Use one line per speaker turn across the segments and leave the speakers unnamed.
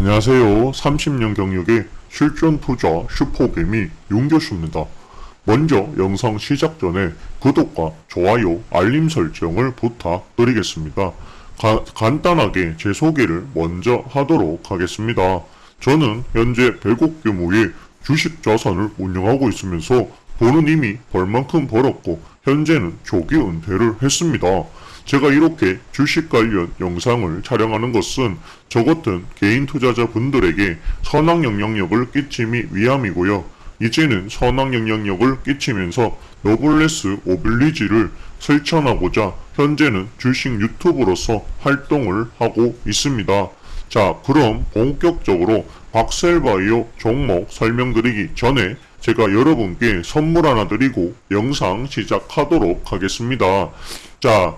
안녕하세요. 30년 경력의 실전 투자 슈퍼개미 윤교수입니다. 먼저 영상 시작 전에 구독과 좋아요, 알림 설정을 부탁드리겠습니다. 가- 간단하게 제 소개를 먼저 하도록 하겠습니다. 저는 현재 100억 규모의 주식 자산을 운영하고 있으면서 돈은 이미 벌만큼 벌었고 현재는 조기 은퇴를 했습니다. 제가 이렇게 주식 관련 영상을 촬영하는 것은 저 같은 개인 투자자 분들에게 선악 영향력을 끼침이 위함이고요. 이제는 선악 영향력을 끼치면서 노블레스 오빌리지를 실천하고자 현재는 주식 유튜브로서 활동을 하고 있습니다. 자, 그럼 본격적으로 박셀바이오 종목 설명드리기 전에 제가 여러분께 선물 하나 드리고 영상 시작하도록 하겠습니다. 자,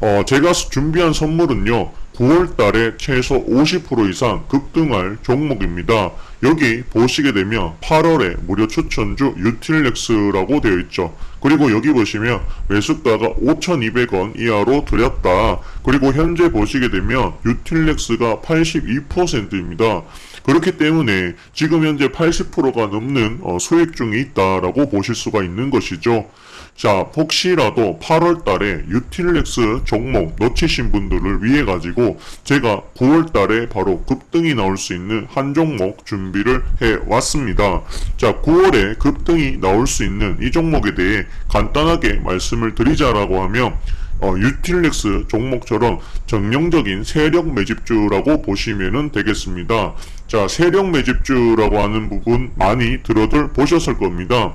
어, 제가 준비한 선물은요, 9월 달에 최소 50% 이상 급등할 종목입니다. 여기 보시게 되면 8월에 무료 추천주 유틸렉스라고 되어 있죠. 그리고 여기 보시면 매수가가 5,200원 이하로 드렸다. 그리고 현재 보시게 되면 유틸렉스가 82%입니다. 그렇기 때문에 지금 현재 80%가 넘는 어, 수익 중에 있다라고 보실 수가 있는 것이죠. 자, 혹시라도 8월 달에 유틸렉스 종목 놓치신 분들을 위해 가지고 제가 9월 달에 바로 급등이 나올 수 있는 한 종목 준비를 해 왔습니다. 자, 9월에 급등이 나올 수 있는 이 종목에 대해 간단하게 말씀을 드리자라고 하면 어, 유틸렉스 종목처럼 정형적인 세력 매집주라고 보시면 되겠습니다. 자, 세력 매집주라고 하는 부분 많이 들어들 보셨을 겁니다.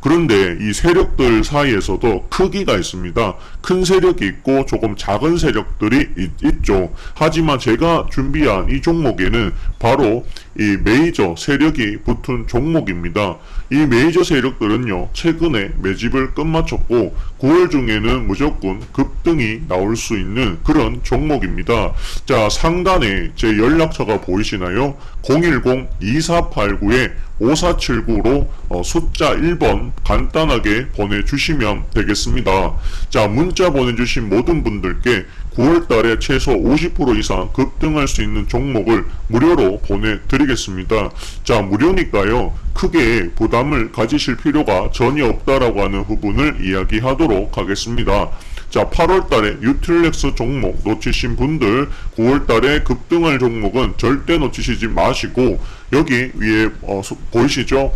그런데 이 세력들 사이에서도 크기가 있습니다. 큰 세력이 있고 조금 작은 세력들이 있, 죠 하지만 제가 준비한 이 종목에는 바로 이 메이저 세력이 붙은 종목입니다. 이 메이저 세력들은요, 최근에 매집을 끝마쳤고 9월 중에는 무조건 급등이 나올 수 있는 그런 종목입니다. 자, 상단에 제 연락처가 보이시나요? 010-2489에 5479로 어, 숫자 1번 간단하게 보내주시면 되겠습니다. 자, 문자 보내주신 모든 분들께 9월 달에 최소 50% 이상 급등할 수 있는 종목을 무료로 보내드리겠습니다. 자, 무료니까요. 크게 부담을 가지실 필요가 전혀 없다라고 하는 부분을 이야기하도록 하겠습니다. 자, 8월 달에 유틸렉스 종목 놓치신 분들 9월 달에 급등할 종목은 절대 놓치시지 마시고 여기 위에 어, 소- 보이시죠?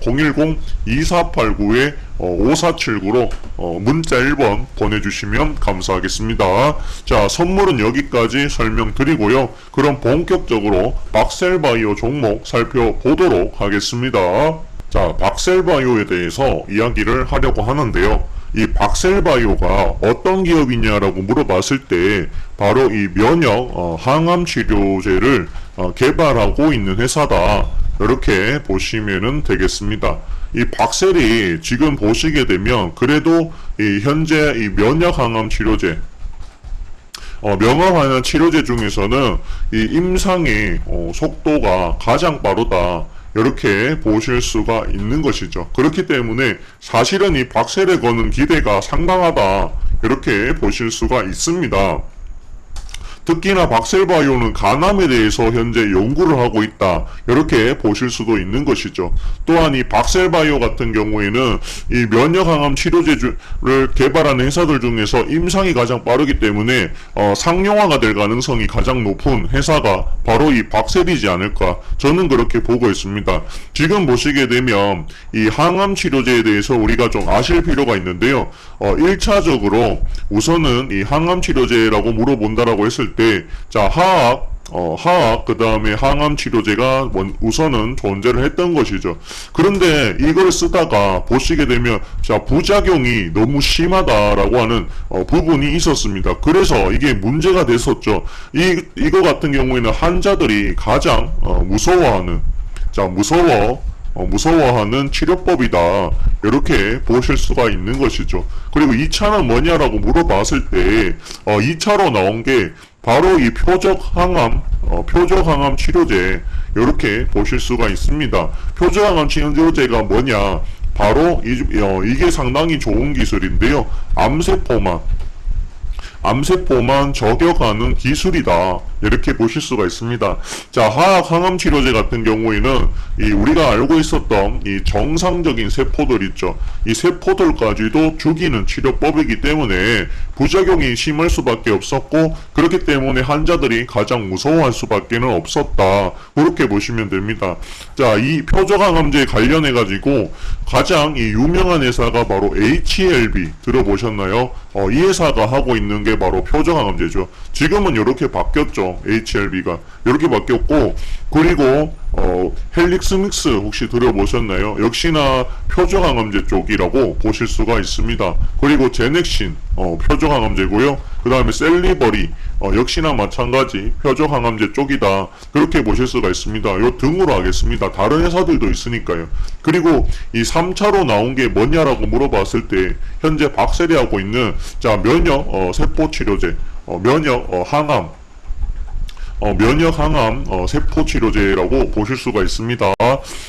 010-2489에 5479로 어, 문자 1번 보내주시면 감사하겠습니다. 자, 선물은 여기까지 설명드리고요. 그럼 본격적으로 박셀바이오 종목 살펴보도록 하겠습니다. 자, 박셀바이오에 대해서 이야기를 하려고 하는데요. 이 박셀바이오가 어떤 기업이냐라고 물어봤을 때 바로 이 면역 어, 항암 치료제를 어, 개발하고 있는 회사다. 이렇게 보시면 되겠습니다. 이 박셀이 지금 보시게 되면 그래도 이 현재 이 면역 항암 치료제 어, 명확한 치료제 중에서는 이 임상의 어, 속도가 가장 빠르다. 이렇게 보실 수가 있는 것이죠. 그렇기 때문에 사실은 이 박셀에 거는 기대가 상당하다. 이렇게 보실 수가 있습니다. 특히나 박셀바이오는 간암에 대해서 현재 연구를 하고 있다. 이렇게 보실 수도 있는 것이죠. 또한 이 박셀바이오 같은 경우에는 이 면역항암 치료제를 개발하는 회사들 중에서 임상이 가장 빠르기 때문에 어, 상용화가 될 가능성이 가장 높은 회사가 바로 이 박셀이지 않을까. 저는 그렇게 보고 있습니다. 지금 보시게 되면 이 항암 치료제에 대해서 우리가 좀 아실 필요가 있는데요. 어, 1차적으로 우선은 이 항암 치료제라고 물어본다라고 했을 때, 자, 화학, 어, 화학, 그 다음에 항암 치료제가 원- 우선은 존재를 했던 것이죠. 그런데 이걸 쓰다가 보시게 되면, 자, 부작용이 너무 심하다라고 하는 어, 부분이 있었습니다. 그래서 이게 문제가 됐었죠. 이, 이거 같은 경우에는 환자들이 가장 어, 무서워하는, 자, 무서워, 어, 무서워하는 치료법이다. 이렇게 보실 수가 있는 것이죠. 그리고 2차는 뭐냐라고 물어봤을 때, 어, 2차로 나온 게 바로 이 표적 항암, 어, 표적 항암 치료제, 이렇게 보실 수가 있습니다. 표적 항암 치료제가 뭐냐? 바로 이, 어, 이게 상당히 좋은 기술인데요. 암세포만, 암세포만 저격하는 기술이다. 이렇게 보실 수가 있습니다. 자, 화학 항암 치료제 같은 경우에는 이 우리가 알고 있었던 이 정상적인 세포들 있죠. 이 세포들까지도 죽이는 치료법이기 때문에 부작용이 심할 수밖에 없었고 그렇기 때문에 환자들이 가장 무서워할 수밖에는 없었다. 그렇게 보시면 됩니다. 자, 이 표적 항암제 관련해 가지고 가장 이 유명한 회사가 바로 HLB 들어보셨나요? 어, 이 회사가 하고 있는 게 바로 표적항암제죠. 지금은 이렇게 바뀌었죠. HLB가 이렇게 바뀌었고 그리고 어, 헬릭스 믹스 혹시 들어보셨나요? 역시나 표적항암제 쪽이라고 보실 수가 있습니다. 그리고 제넥신 어, 표적항암제고요. 그 다음에 셀리버리 어, 역시나 마찬가지 표적항암제 쪽이다. 그렇게 보실 수가 있습니다. 요 등으로 하겠습니다. 다른 회사들도 있으니까요. 그리고 이 3차로 나온 게 뭐냐라고 물어봤을 때 현재 박세리 하고 있는 자 면역 어, 세포 치료제 어, 면역 어, 항암 어, 면역 항암 어, 세포 치료제라고 보실 수가 있습니다.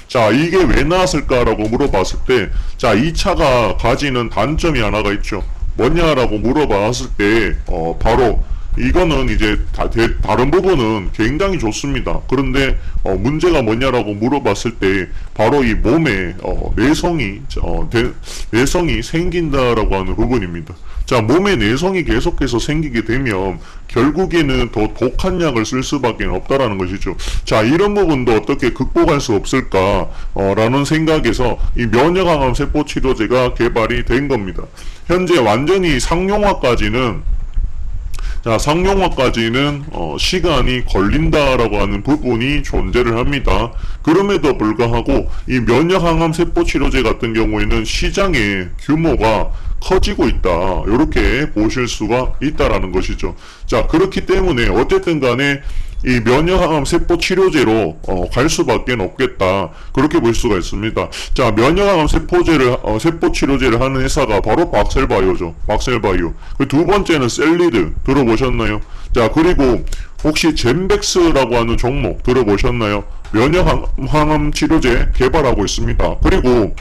자, 이게 왜 나왔을까라고 물어봤을 때, 자, 이 차가 가지는 단점이 하나가 있죠. 뭐냐라고 물어봤을 때, 어, 바로 이거는 이제 다, 대- 다른 부분은 굉장히 좋습니다. 그런데 어, 문제가 뭐냐라고 물어봤을 때 바로 이 몸에 어, 내성이 어, 대- 내성이 생긴다라고 하는 부분입니다. 자 몸에 내성이 계속해서 생기게 되면 결국에는 더 독한 약을 쓸 수밖에 없다라는 것이죠. 자 이런 부분도 어떻게 극복할 수 없을까 어, 라는 생각에서 이 면역항암 세포 치료제가 개발이 된 겁니다. 현재 완전히 상용화까지는 자, 상용화까지는 어, 시간이 걸린다라고 하는 부분이 존재를 합니다. 그럼에도 불구하고 이 면역항암 세포 치료제 같은 경우에는 시장의 규모가 커지고 있다. 이렇게 보실 수가 있다라는 것이죠. 자, 그렇기 때문에 어쨌든 간에 이 면역항암 세포 치료제로 어, 갈 수밖에 없겠다. 그렇게 볼 수가 있습니다. 자, 면역항암 세포제를 어, 세포 치료제를 하는 회사가 바로 박셀바이오죠. 박셀바이오. 그 두 번째는 셀리드 들어보셨나요? 자, 그리고 혹시 젠백스라고 하는 종목 들어보셨나요? 면역항암 치료제 개발하고 있습니다. 그리고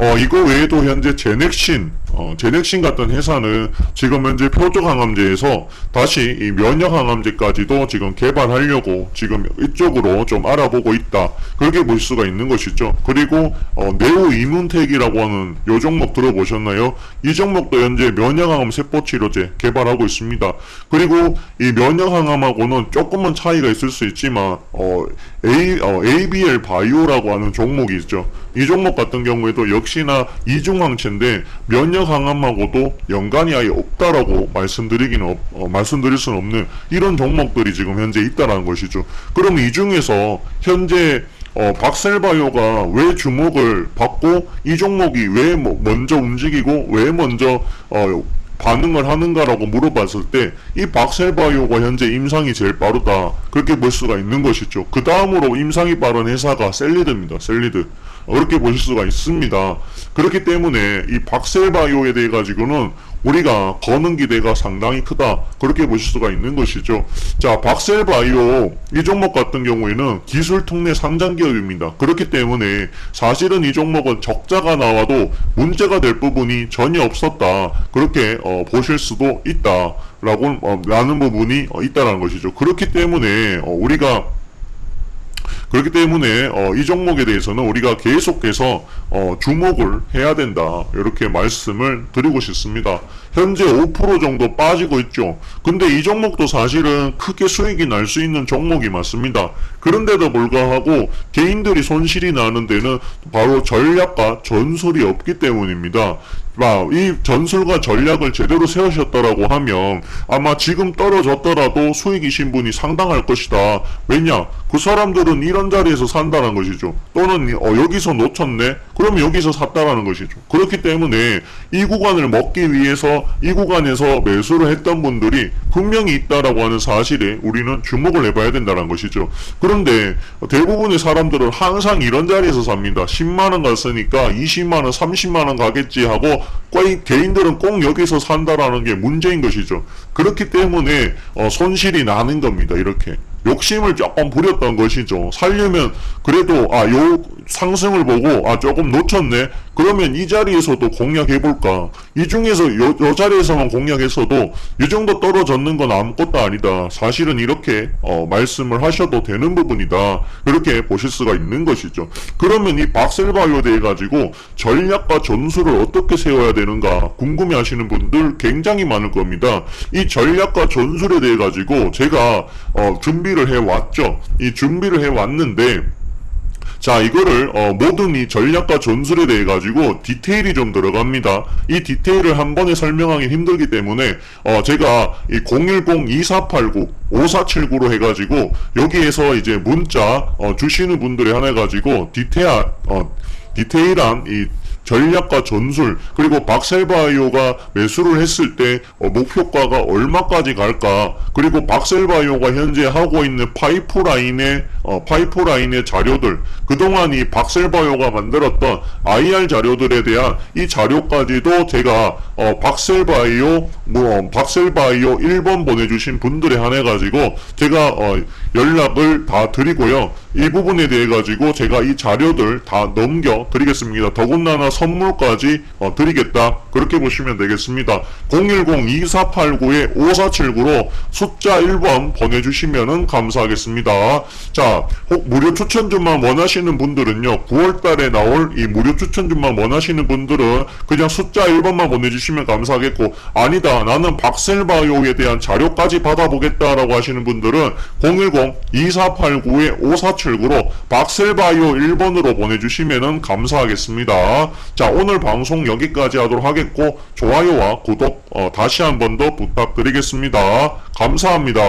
어, 이거 외에도 현재 제넥신, 어, 제넥신 같은 회사는 지금 현재 표적항암제에서 다시 이 면역항암제까지도 지금 개발하려고 지금 이쪽으로 좀 알아보고 있다. 그렇게 볼 수가 있는 것이죠. 그리고, 어, 네오 이문텍이라고 하는 요 종목 들어보셨나요? 이 종목도 현재 면역항암 세포치료제 개발하고 있습니다. 그리고 이 면역항암하고는 조금은 차이가 있을 수 있지만, 어, A, 어, ABL 바이오라고 하는 종목이 있죠. 이 종목 같은 경우에도 역시나 이중항체인데 면역 항암하고도 연관이 아예 없다라고 말씀드리기는 없- 어, 말씀드릴 수는 없는 이런 종목들이 지금 현재 있다라는 것이죠. 그럼 이 중에서 현재 어, 박셀바이오가 왜 주목을 받고 이 종목이 왜 뭐- 먼저 움직이고 왜 먼저 어, 반응을 하는가라고 물어봤을 때 이 박셀바이오가 현재 임상이 제일 빠르다 그렇게 볼 수가 있는 것이죠. 그 다음으로 임상이 빠른 회사가 셀리드입니다. 셀리드 어, 그렇게 보실 수가 있습니다. 그렇기 때문에 이 박셀바이오에 대해 가지고는 우리가 거는 기대가 상당히 크다 그렇게 보실 수가 있는 것이죠. 자 박셀바이오 이 종목 같은 경우에는 기술 특례 상장 기업입니다. 그렇기 때문에 사실은 이 종목은 적자가 나와도 문제가 될 부분이 전혀 없었다 그렇게 어, 보실 수도 있다 라고 어, 라는 부분이 어, 있다라는 것이죠. 그렇기 때문에 어, 우리가 그렇기 때문에 어, 이 종목에 대해서는 우리가 계속해서 어, 주목을 해야 된다 이렇게 말씀을 드리고 싶습니다. 현재 5% 정도 빠지고 있죠. 근데 이 종목도 사실은 크게 수익이 날 수 있는 종목이 맞습니다. 그런데도 불구하고 개인들이 손실이 나는 데는 바로 전략과 전술이 없기 때문입니다. 아, 이 전술과 전략을 제대로 세우셨다라고 하면 아마 지금 떨어졌더라도 수익이신 분이 상당할 것이다. 왜냐? 그 사람들은 이런 자리에서 산다는 것이죠. 또는 어, 여기서 놓쳤네? 그럼 여기서 샀다라는 것이죠. 그렇기 때문에 이 구간을 먹기 위해서 이 구간에서 매수를 했던 분들이 분명히 있다라고 하는 사실에 우리는 주목을 해봐야 된다는 것이죠. 그런데 대부분의 사람들은 항상 이런 자리에서 삽니다. 10만원 갔으니까 20만원, 30만원 가겠지 하고 개인들은 꼭 여기서 산다라는 게 문제인 것이죠. 그렇기 때문에 어, 손실이 나는 겁니다. 이렇게. 욕심을 조금 부렸던 것이죠. 살려면 그래도 아 요 상승을 보고 아 조금 놓쳤네. 그러면 이 자리에서도 공략해볼까? 이 중에서 요, 요 자리에서만 공략했어도 이 정도 떨어졌는 건 아무것도 아니다. 사실은 이렇게 어, 말씀을 하셔도 되는 부분이다. 그렇게 보실 수가 있는 것이죠. 그러면 이 박셀바이오에 대해 가지고 전략과 전술을 어떻게 세워야 되는가 궁금해 하시는 분들 굉장히 많을 겁니다. 이 전략과 전술에 대해 가지고 제가 어, 준비를 해 왔죠. 이 준비를 해 왔는데 자, 이거를 어, 모든 이 전략과 전술에 대해 가지고 디테일이 좀 들어갑니다. 이 디테일을 한 번에 설명하기 힘들기 때문에 어, 제가 이 010-2489-5479로 해가지고 여기에서 이제 문자 어, 주시는 분들에 한해 가지고 디테일 어, 디테일한 이 전략과 전술 그리고 박셀바이오가 매수를 했을 때 어, 목표가가 얼마까지 갈까? 그리고 박셀바이오가 현재 하고 있는 파이프라인의 어, 파이프라인의 자료들 그동안 이 박셀바이오가 만들었던 IR 자료들에 대한 이 자료까지도 제가 어, 박셀바이오 뭐 박셀바이오 1번 보내주신 분들에 한해 가지고 제가 어, 연락을 다 드리고요. 이 부분에 대해 가지고 제가 이 자료들 다 넘겨 드리겠습니다. 더군다나 선물까지 어, 드리겠다 그렇게 보시면 되겠습니다. 010-2489-5479로 숫자 1번 보내주시면 감사하겠습니다. 자 혹 무료 추천주만 원하시는 분들은요 9월달에 나올 이 무료 추천주만 원하시는 분들은 그냥 숫자 1번만 보내주시면 감사하겠고 아니다 나는 박셀바이오에 대한 자료까지 받아보겠다라고 하시는 분들은 010-2489-5479로 박셀바이오 1번으로 보내주시면 감사하겠습니다. 자 오늘 방송 여기까지 하도록 하겠 고 좋아요와 구독 어, 다시 한 번 더 부탁드리겠습니다. 감사합니다